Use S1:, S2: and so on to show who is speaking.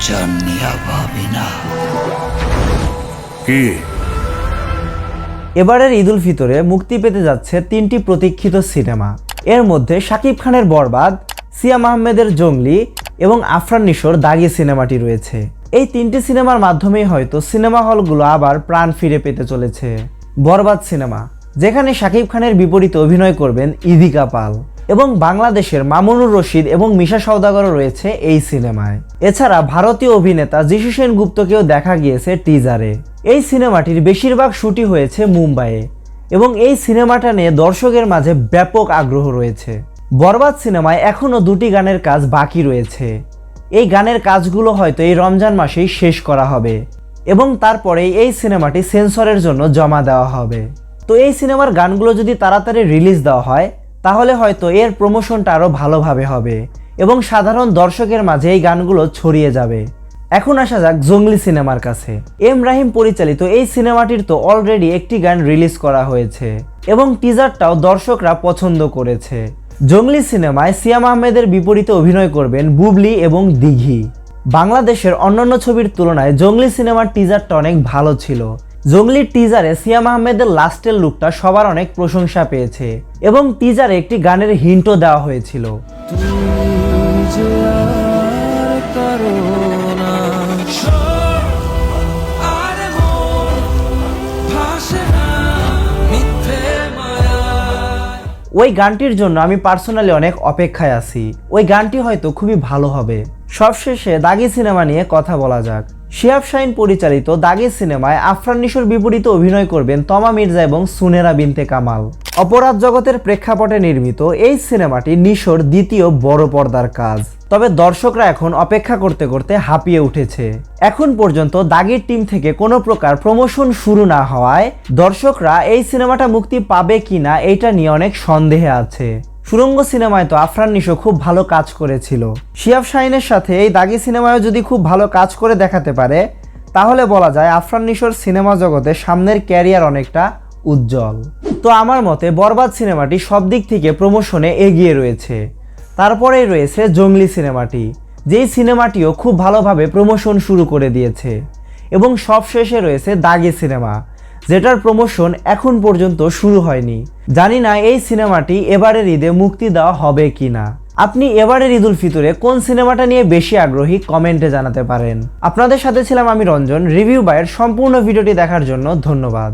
S1: চাননিয়া ভাবি
S2: কি?
S3: এবারের ঈদুল ফিতরে মুক্তি পেতে যাচ্ছে তিনটি প্রতীক্ষিত সিনেমা। এর মধ্যে শাকিব খানের বরবাদ সিয়াম আহমেদের জঙ্গলি এবং আফরান নিশোর দাগি সিনেমাটি রয়েছে। এই তিনটি সিনেমার মাধ্যমেই হয়তো সিনেমা হলগুলো আবার প্রাণ ফিরে পেতে চলেছে। বরবাদ সিনেমা যেখানে শাকিব খানের বিপরীতে অভিনয় করবেন ইদিকা পাল। এবং বাংলাদেশের মামুনুর রশিদ এবং মিশা সওদাগরও রয়েছে এই সিনেমায়। এছাড়া ভারতীয় অভিনেতা যিশু সেন গুপ্তকেও দেখা গিয়েছে টিজারে এই সিনেমাটির বেশিরভাগ শুটই হয়েছে মুম্বাইয়ে এবং এই সিনেমাটা নিয়ে দর্শকের মাঝে ব্যাপক আগ্রহ রয়েছে। বরবাদ সিনেমায় এখনও দুটি গানের কাজ বাকি রয়েছে। এই গানের কাজগুলো হয়তো এই রমজান মাসেই শেষ করা হবে এবং তারপরেই এই সিনেমাটি সেন্সরের জন্য জমা দেওয়া হবে। তো এই সিনেমার গানগুলো যদি তাড়াতাড়ি রিলিজ দেওয়া হয় তাহলে হয়তো এর প্রমোশনটা আরও ভালোভাবে হবে এবং সাধারণ দর্শকের মাঝে এই গানগুলো ছড়িয়ে যাবে। এখন আসা যাক জঙ্গলি সিনেমার কাছে। এম রাহিম পরিচালিত এই সিনেমাটির তো অলরেডি একটি গান রিলিজ করা হয়েছে এবং টিজারটাও দর্শকরা পছন্দ করেছে। জঙ্গলি সিনেমায় সিয়াম আহমেদের বিপরীতে অভিনয় করবেন বুবলি এবং দিঘি। বাংলাদেশের অন্যান্য ছবির তুলনায় জঙ্গলি সিনেমার টিজারটা অনেক ভালো ছিল। জঙ্গলির টিজারে সিয়াম আহমেদের লাস্টের লুকটা সবার অনেক প্রশংসা পেয়েছে এবং টিজারে একটি গানের হিন্টও দেওয়া হয়েছিল। ওই গানটির জন্য আমি পার্সোনালি অনেক অপেক্ষায় আছি। ওই গানটি হয়তো খুবই ভালো হবে। সবশেষে দাগি সিনেমা নিয়ে কথা বলা যাক। শিয়াব শাহিন পরিচালিত দাগি সিনেমায় আফরান নিশোর বিপরীতে অভিনয় করবেন তমা মির্জা এবং সুনেরা বিনতে কামাল। অপরাধ জগতের প্রেক্ষাপটে নির্মিত এই সিনেমাটি নিশোর দ্বিতীয় বড় পর্দার কাজ। তবে দর্শকরা এখন অপেক্ষা করতে করতে হাঁপিয়ে উঠেছে। এখন পর্যন্ত দাগির টিম থেকে কোনো প্রকার প্রমোশন শুরু না হওয়ায় দর্শকরা এই সিনেমাটা মুক্তি পাবে কিনা এইটা নিয়ে অনেক সন্দেহে আছে। সুরঙ্গ সিনেমায় তো আফরান নিশো খুব ভালো কাজ করেছিল। শিয়াব শাহিনের সাথে এই দাগি সিনেমায়ও যদি খুব ভালো কাজ করে দেখাতে পারে, তাহলে বলা যায় আফরান নিশোর সিনেমা জগতে সামনের ক্যারিয়ার অনেকটা উজ্জ্বল। তো আমার মতে বরবাদ সিনেমাটি সব দিক থেকে প্রমোশনে এগিয়ে রয়েছে। তারপরেই রয়েছে জঙ্গলি সিনেমাটি, যেই সিনেমাটিও খুব ভালোভাবে প্রমোশন শুরু করে দিয়েছে। এবং সবশেষে রয়েছে দাগি সিনেমা যেটার প্রমোশন এখন পর্যন্ত শুরু হয়নি। জানি না এই সিনেমাটি এবারের ঈদে মুক্তি দেওয়া হবে কি না আপনি এবারের ঈদুল ফিতরে কোন সিনেমাটা নিয়ে বেশি আগ্রহী কমেন্টে জানাতে পারেন। আপনাদের সাথে ছিলাম আমি রঞ্জন, রিভিউ বাইয়ের সম্পূর্ণ ভিডিওটি দেখার জন্য ধন্যবাদ।